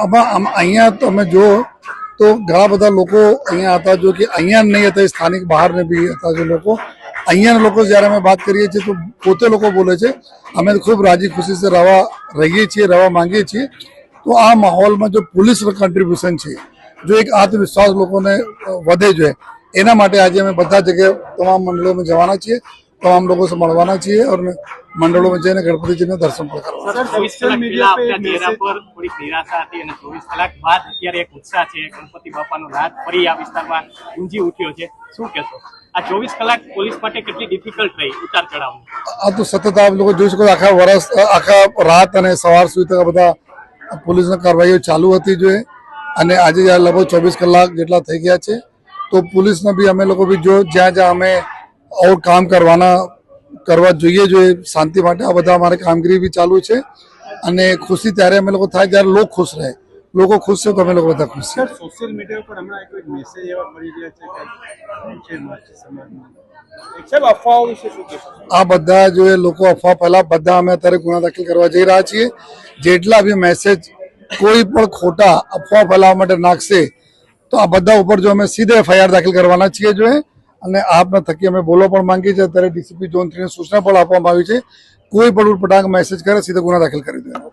આમાં અહીંયા તમે જો તો ઘણા બધા લોકો અહીંયા હતા જો કે અહીંયા નહીં હતા સ્થાનિક બહારને બી હતા જે લોકો. અહીંયાના લોકો જ્યારે અમે વાત કરીએ છીએ તો પોતે લોકો બોલે છે, અમે ખૂબ રાજી ખુશી સે રહેવા રહીએ છીએ રહેવા માંગીએ છીએ. તો આ માહોલમાં જો પોલીસનું કન્ટ્રીબ્યુશન છે, જો એક આત્મવિશ્વાસ લોકોને વધે જોઈએ એના માટે આજે અમે બધા જગ્યાએ તમામ મંડળોમાં જવાના છીએ. તમામ લોકો સે મળવાના છીએ અને મંડળોમાં જઈને ગણપતિજીને દર્શન પણ કરવા ચહેરા પર નિરાશા હતી અને ચોવીસ કલાક બાદ અત્યારે એક ઉત્સાહ છે ગણપતિ બાપાનો રાત ફરી આ વિસ્તારમાં ગુંજી ઉઠ્યો છે. શું કહેશો? આ ચોવીસ કલાક પોલીસ માટે કેટલી ડિફિકલ્ટ રહી ઉતાર ચઢાવ આ તો સતત આપ લોકો જોઈ શકો આખા વર્ષ આખા રાત અને સવાર સુધી તક બધા પોલીસની કાર્યવાહીઓ ચાલુ હતી જોઈએ. અને આજે લગભગ ચોવીસ કલાક જેટલા થઈ ગયા છે તો પોલીસને બી અમે લોકો બી જો જ્યાં જ્યાં અમે ઓર કામ કરવાના કરવા જોઈએ જોઈએ શાંતિ માટે આ બધા અમારે કામગીરી બી ચાલુ છે. અને ખુશી ત્યારે અમે લોકો થાય જ્યારે લોકો ખુશ રહે. લોકો ખુશ છે તો અમે લોકો બધા ખુશ છે. સોશિયલ મીડિયા પર હમણાં એક મેસેજ એવા મળી રહ્યા છે સાહેબ અફવાઓ વિશે શું આ બધા જો એ લોકો અફવા પહેલા બધા અમે અત્યારે ગુના દાખલ કરવા જઈ રહ્યા છીએ. જેટલા બી મેસેજ કોઈ પણ ખોટા અફવા ફેલાવવા માટે નાખશે તો આ બધા ઉપર જો અમે સીધે એફઆઈઆર દાખલ કરવાના છીએ જો. અને આપના થકી અમે બોલવા પણ માંગીએ છીએ. ત્યારે ડીસીપી ઝોન થ્રીને સૂચના પણ આપવામાં આવી છે. કોઈ પણ ઉટપટાંગ મેસેજ કરે, સીધો ગુના દાખલ કરી દેવાનો